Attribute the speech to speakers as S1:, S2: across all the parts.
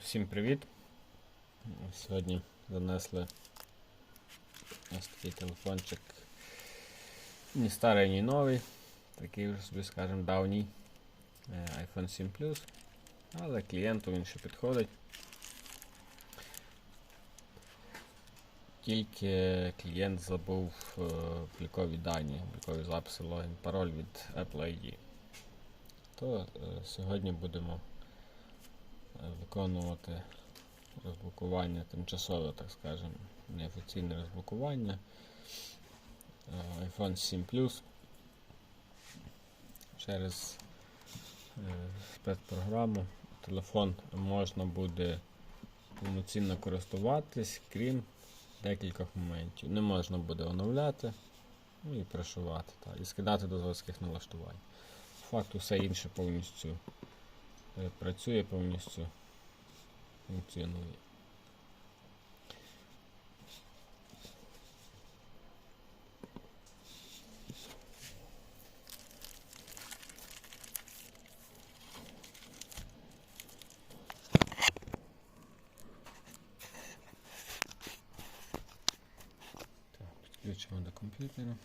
S1: Всім привіт! Сьогодні занесли ось такий телефончик. Ні старий, ні новий. Такий вже собі, скажімо, давній е, iPhone 7 Plus. Але клієнту він ще підходить. Тільки клієнт забув е, облікові дані, облікові записи, логін, пароль від Apple ID. То е, сьогодні будемо е, виконувати розблокування тимчасове, так скажемо, неофіційне розблокування. Е, iPhone 7 Plus через е, спецпрограму. Телефон можна буде повноцінно користуватись, крім декількох моментів. Не можна буде оновляти ну і пришивати, та, і скидати до заводських налаштувань. Факт усе інше повністю працює, повністю функціонує. Так, підключимо до комп'ютера.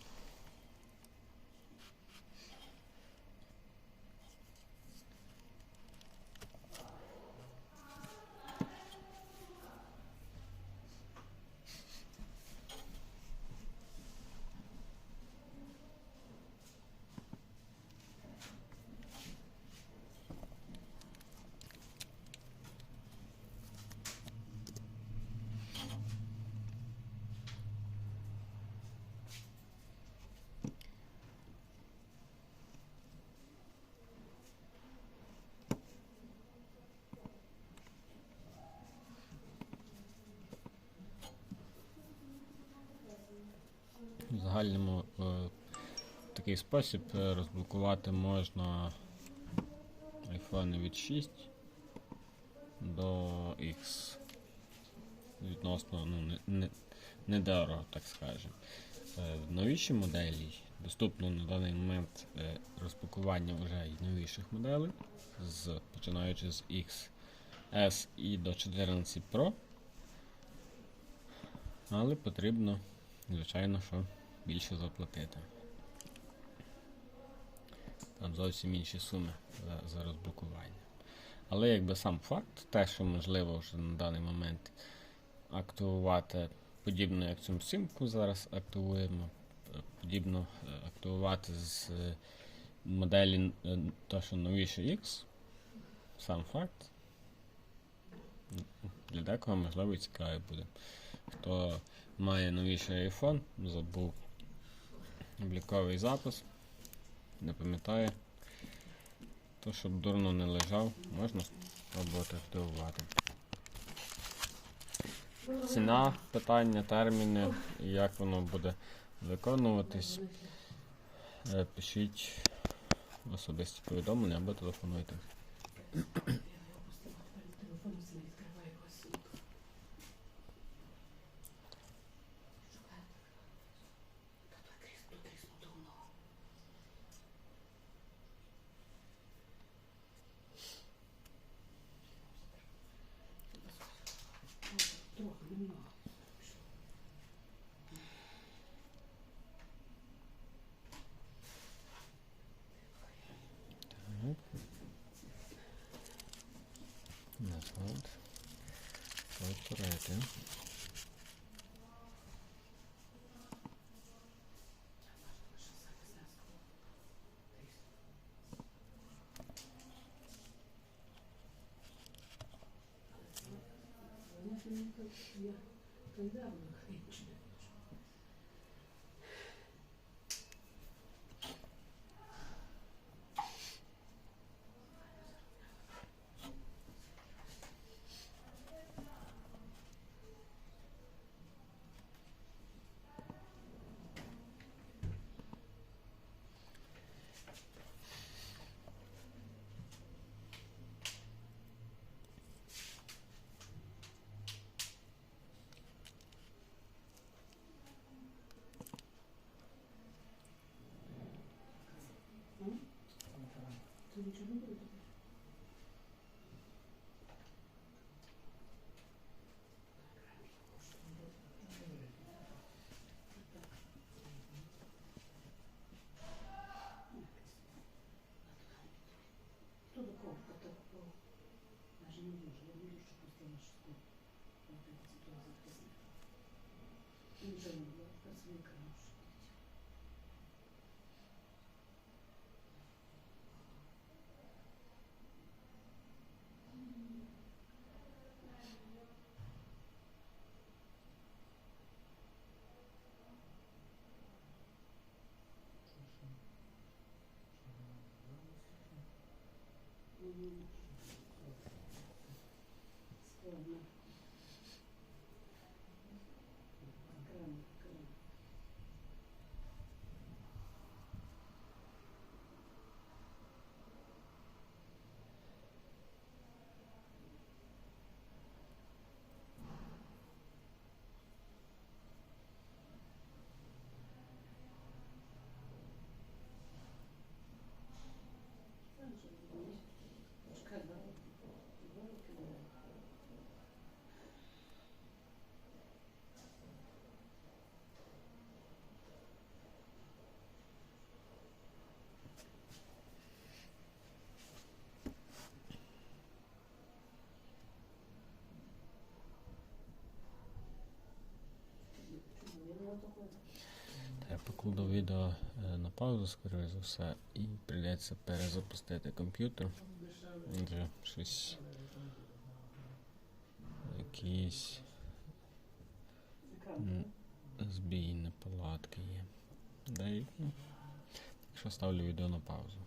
S1: Загальному е, в такий спосіб е, розблокувати можна iPhone від 6 до X. Відносно ну, не, не, недорого, так скажемо. Е, В новішій моделі доступно на даний момент е, розпакування вже й новіших моделей, з, починаючи з XS і до 14 Pro. Але потрібно, звичайно, що більше заплатити. Там зовсім інші суми за, за розблокування. Але якби сам факт, те, що можливо вже на даний момент активувати подібно, як цю симку зараз активуємо, подібно е, активувати з е, моделі е, то, що новіше X, сам факт. Для декого можливо і буде. Хто має новіший iPhone, забув обліковий запис, не пам'ятає, то щоб дурно не лежав, можна спробувати активувати. Ціна, питання, терміни і як воно буде виконуватись. Е, Пишіть особисті повідомлення або телефонуйте. 吃呀，跟 sea. The. Та Я покладу відео е, на паузу, скоріше за все, і прийдеться перезапустити комп'ютер. Вже щось. Якісь збій неполадки є. Да і, ну, так що ставлю відео на паузу.